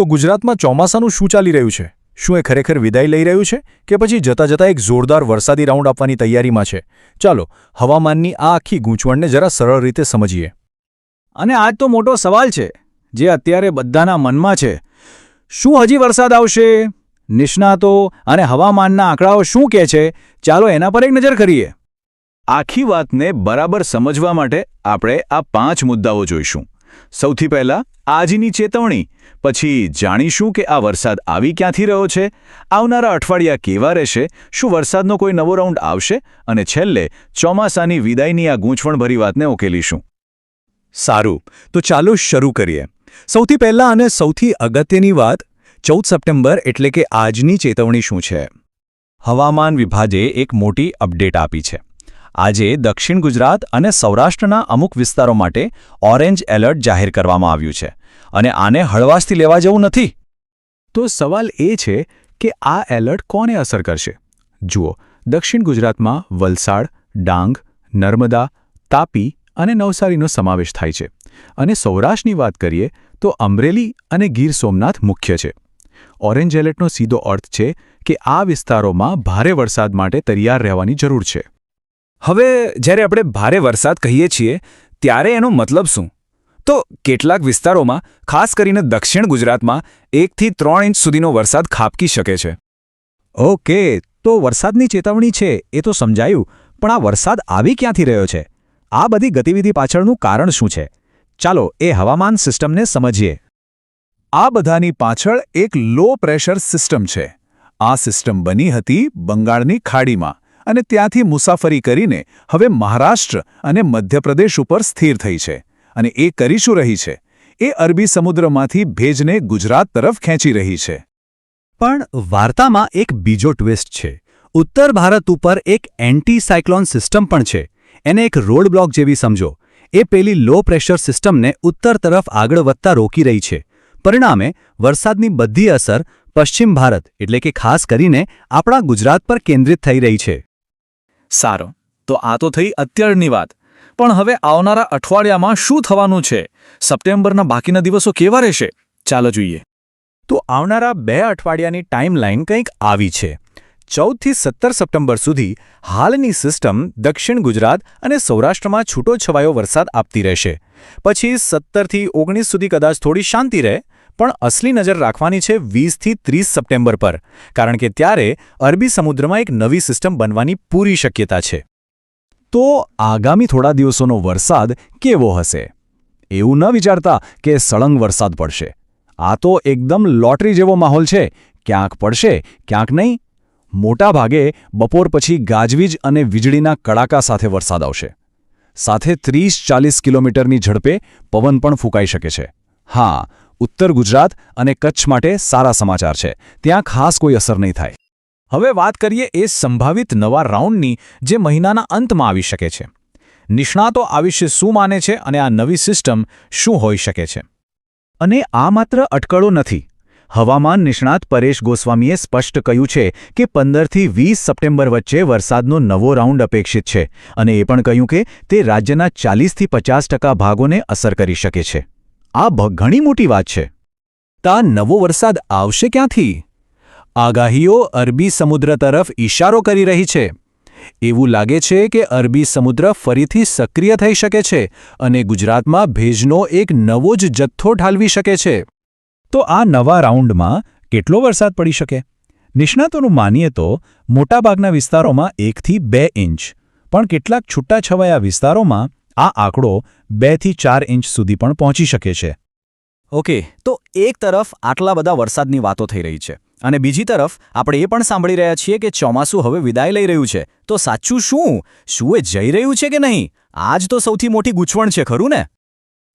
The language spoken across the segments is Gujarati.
તો ગુજરાતમાં ચોમાસાનું શું ચાલી રહ્યું છે? શું એ ખરેખર વિદાય લઈ રહ્યું છે કે પછી જતાં જતાં એક જોરદાર વરસાદી રાઉન્ડ આપવાની તૈયારીમાં છે? ચાલો, હવામાનની આ આખી ગૂંચવણને જરા સરળ રીતે સમજીએ. અને આજ તો મોટો સવાલ છે, જે અત્યારે બધાના મનમાં છે. શું હજી વરસાદ આવશે? નિષ્ણાતો અને હવામાનના આંકડાઓ શું કહે છે? ચાલો એના પર એક નજર કરીએ. આખી વાતને બરાબર સમજવા માટે આપણે આ પાંચ મુદ્દાઓ જોઈશું. સૌથી પહેલા આજની ચેતવણી, પછી જાણીશું કે આ વરસાદ આવી ક્યાંથી રહ્યો છે, આવનારા અઠવાડિયા કેવા રહેશે, શું વરસાદનો કોઈ નવો રાઉન્ડ આવશે, અને છેલ્લે ચોમાસાની વિદાયની આ ગૂંચવણભરી વાતને ઉકેલીશું. સારું, તો ચાલો શરૂ કરીએ. સૌથી પહેલા અને સૌથી અગત્યની વાત, ચૌદ સપ્ટેમ્બર એટલે કે આજની ચેતવણી શું છે? હવામાન વિભાગે એક મોટી અપડેટ આપી છે. આજે દક્ષિણ ગુજરાત અને સૌરાષ્ટ્રના અમુક વિસ્તારો માટે ઓરેન્જ એલર્ટ જાહેર કરવામાં આવ્યું છે. અને આને હળવાશથી લેવા જવું નથી? તો સવાલ એ છે કે આ એલર્ટ કોને અસર કરશે? જુઓ, દક્ષિણ ગુજરાતમાં વલસાડ, ડાંગ, નર્મદા, તાપી અને નવસારીનો સમાવેશ થાય છે. અને સૌરાષ્ટ્રની વાત કરીએ તો અમરેલી અને ગીર સોમનાથ મુખ્ય છે. ઓરેન્જ એલર્ટનો સીધો અર્થ છે કે આ વિસ્તારોમાં ભારે વરસાદ માટે તૈયાર રહેવાની જરૂર છે. હવે જ્યારે આપણે ભારે વરસાદ કહીએ છીએ, ત્યારે એનો મતલબ શું? તો કેટલાક વિસ્તારોમાં, ખાસ કરીને દક્ષિણ ગુજરાતમાં, એકથી ત્રણ ઇંચ સુધીનો વરસાદ ખાબકી શકે છે. ઓકે, તો વરસાદની ચેતવણી છે, એ તો સમજાયું, પણ આ વરસાદ આવી ક્યાંથી રહ્યો છે? આ બધી ગતિવિધિ પાછળનું કારણ શું છે? ચાલો એ હવામાન સિસ્ટમને સમજીએ. આ બધાની પાછળ એક લો પ્રેશર સિસ્ટમ છે. આ સિસ્ટમ બની હતી બંગાળની ખાડીમાં. અને ત્યાંથી મુસાફરી કરીને હવે મહારાષ્ટ્ર અને મધ્યપ્રદેશ ઉપર સ્થિર થઈ છે અને એ કરી શું રહી છે? એ અરબી સમુદ્રમાંથી ભેજને ગુજરાત તરફ ખેંચી રહી છે. પણ વાર્તામાં એક બીજો ટ્વિસ્ટ છે. ઉત્તર ભારત ઉપર એક એન્ટી સાયક્લોન સિસ્ટમ પણ છે. એને એક રોડ બ્લોક જેવી સમજો. એ પેલી લો પ્રેશર સિસ્ટમને ઉત્તર તરફ આગળ વધતા રોકી રહી છે. પરિણામે, વરસાદની બધી અસર પશ્ચિમ ભારત, એટલે કે ખાસ કરીને આપણા ગુજરાત પર કેન્દ્રિત થઈ રહી છે. સારો. તો આ તો થઈ અત્યારની વાત. પણ હવે આવનારા અઠવાડિયામાં શું થવાનું છે? સપ્ટેમ્બરના બાકીના દિવસો કેવા રહેશે? ચાલો જોઈએ. તો આવનારા બે અઠવાડિયાની ટાઈમલાઈન કંઈક આવી છે. ચૌદથી સત્તર સપ્ટેમ્બર સુધી હાલની સિસ્ટમ દક્ષિણ ગુજરાત અને સૌરાષ્ટ્રમાં છૂટોછવાયો વરસાદ આપતી રહેશે. પછી સત્તરથી ઓગણીસ સુધી કદાચ થોડી શાંતિ રહે પણ અસલી નજર રાખવાની છે વીસથી ત્રીસ સપ્ટેમ્બર પર, કારણ કે ત્યારે અરબી સમુદ્રમાં એક નવી સિસ્ટમ બનવાની પૂરી શક્યતા છે. તો આગામી થોડા દિવસોનો વરસાદ કેવો હશે? એવું ન વિચારતા કે સળંગ વરસાદ પડશે. આ તો એકદમ લોટરી જેવો માહોલ છે. ક્યાંક પડશે, ક્યાંક નહીં. મોટા ભાગે બપોર પછી ગાજવીજ અને વીજળીના કડાકા સાથે વરસાદ આવશે. સાથે ત્રીસ ચાલીસ કિલોમીટરની ઝડપે પવન પણ ફૂંકાઈ શકે છે. હા ઉત્તર ગુજરાત અને કચ્છ માટે સારા સમાચાર છે. ત્યાં ખાસ કોઈ અસર નહીં થાય. હવે વાત કરીએ એ સંભવિત નવા રાઉન્ડની જે મહિનાના અંતમાં આવી શકે છે. નિષ્ણાતો આ વિશે શું માને છે અને આ નવી સિસ્ટમ શું હોઈ શકે છે? અને આ માત્ર અટકળો નથી. હવામાન નિષ્ણાત પરેશ ગોસ્વામીએ સ્પષ્ટ કહ્યું છે કે પંદરથી વીસ સપ્ટેમ્બર વચ્ચે વરસાદનો નવો રાઉન્ડ અપેક્ષિત છે અને એ પણ કહ્યું કે તે રાજ્યના ચાલીસથી પચાસ ટકા ભાગોને અસર કરી શકે છે. આ ઘણી મોટી વાત છે. તા નવો વરસાદ આવશે ક્યાંથી? આગાહીઓ અરબી સમુદ્ર તરફ ઇશારો કરી રહી છે. એવું લાગે છે કે અરબી સમુદ્ર ફરીથી સક્રિય થઈ શકે છે અને ગુજરાતમાં ભેજનો એક નવો જ જથ્થો ઠાલવી શકે છે. તો આ નવા રાઉન્ડમાં કેટલો વરસાદ પડી શકે? નિષ્ણાતોનું માનીએ તો મોટાભાગના વિસ્તારોમાં એકથી બે ઇંચ, પણ કેટલાક છૂટાછવાયા વિસ્તારોમાં આ આંકડો બેથી ચાર ઇંચ સુધી પણ પહોંચી શકે છે. ઓકે તો એક તરફ આટલા બધા વરસાદની વાતો થઈ રહી છે અને બીજી તરફ આપણે એ પણ સાંભળી રહ્યા છીએ કે ચોમાસું હવે વિદાય લઈ રહ્યું છે. તો સાચું શું? શું એ જઈ રહ્યું છે કે નહીં? આજ તો સૌથી મોટી ગૂંચવણ છે ખરું ને?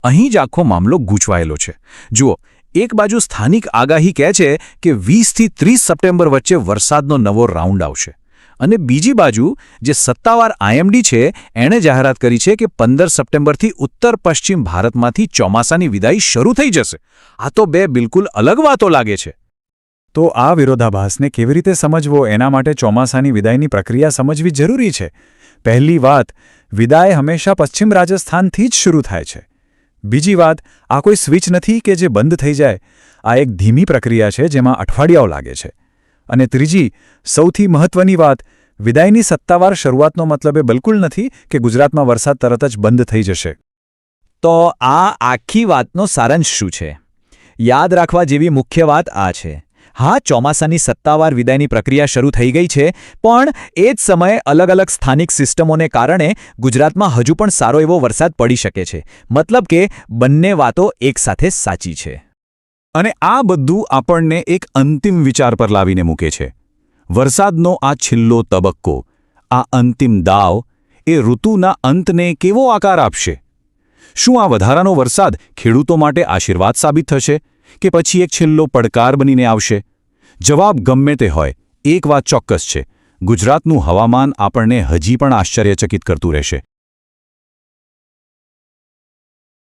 અહીં જ આખો મામલો ગૂંચવાયેલો છે. જુઓ એક બાજુ સ્થાનિક આગાહી કહે છે કે વીસથી ત્રીસ સપ્ટેમ્બર વચ્ચે વરસાદનો નવો રાઉન્ડ આવશે. અને બીજી બાજુ જે સત્તાવાર આઈએમડી છે, એણે જાહેરાત કરી છે કે પંદર સપ્ટેમ્બરથી ઉત્તર પશ્ચિમ ભારતમાંથી ચોમાસાની વિદાય શરૂ થઈ જશે. આ તો બે બિલકુલ અલગ વાતો લાગે છે. તો આ વિરોધાભાસને કેવી રીતે સમજવો? એના માટે ચોમાસાની વિદાયની પ્રક્રિયા સમજવી જરૂરી છે. પહેલી વાત, વિદાય હંમેશા પશ્ચિમ રાજસ્થાનથી જ શરૂ થાય છે. બીજી વાત, આ કોઈ સ્વિચ નથી કે જે બંધ થઈ જાય. આ એક ધીમી પ્રક્રિયા છે જેમાં અઠવાડિયાઓ લાગે છે. અને ત્રીજી, સૌથી મહત્વની વાત, વિદાયની સત્તાવાર શરૂઆતનો મતલબ એ બિલકુલ નથી કે ગુજરાતમાં વરસાદ તરત જ બંધ થઈ જશે. તો આ આખી વાતનો સારાંશ શું છે? યાદ રાખવા જેવી મુખ્ય વાત આ છે. હા, ચોમાસાની સત્તાવાર વિદાયની પ્રક્રિયા શરૂ થઈ ગઈ છે, પણ એ જ સમયે અલગ અલગ સ્થાનિક સિસ્ટમોને કારણે ગુજરાતમાં હજુ પણ સારો એવો વરસાદ પડી શકે છે. મતલબ કે બંને વાતો એકસાથે સાચી છે. અને આ બધું આપણને એક અંતિમ વિચાર પર લાવીને મૂકે છે. વરસાદનો આ છેલ્લો તબક્કો, આ અંતિમ દાવ, એ ઋતુના અંતને કેવો આકાર આપશે? શું આ વધારાનો વરસાદ ખેડૂતો માટે આશીર્વાદ સાબિત થશે કે પછી એક છેલ્લો પડકાર બનીને આવશે? જવાબ ગમે તે હોય, એક વાત ચોક્કસ છે, ગુજરાતનું હવામાન આપણને હજી પણ આશ્ચર્યચકિત કરતું રહેશે.